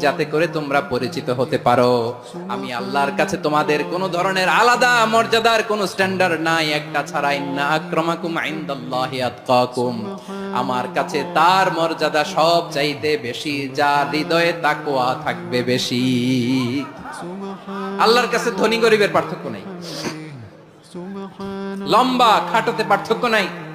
যাতে করে তোমরা পরিচিত হতে পারো। আমি আল্লাহর কাছে তোমাদের কোন ধরনের আলাদা মর্যাদার কোন স্ট্যান্ডার্ড নাই। একটা ছাড়া ইন্না আক্রমাকুম ইনদাল্লাহি আমার কাছে তার মর্যাদা সব চাইতে বেশি যার হৃদয়ে তাকওয়া থাকবে বেশি। আল্লাহর কাছে ধনী গরিবের পার্থক্য নাই। লম্বা, খাটোতে পার্থক্য নাই।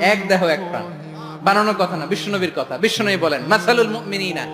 এক দেহ এক প্রাণ। বানানোর কথা না বিশ্বনবীর কথা। বিশ্বনবী বলেন মাসালুল মুমিনিনা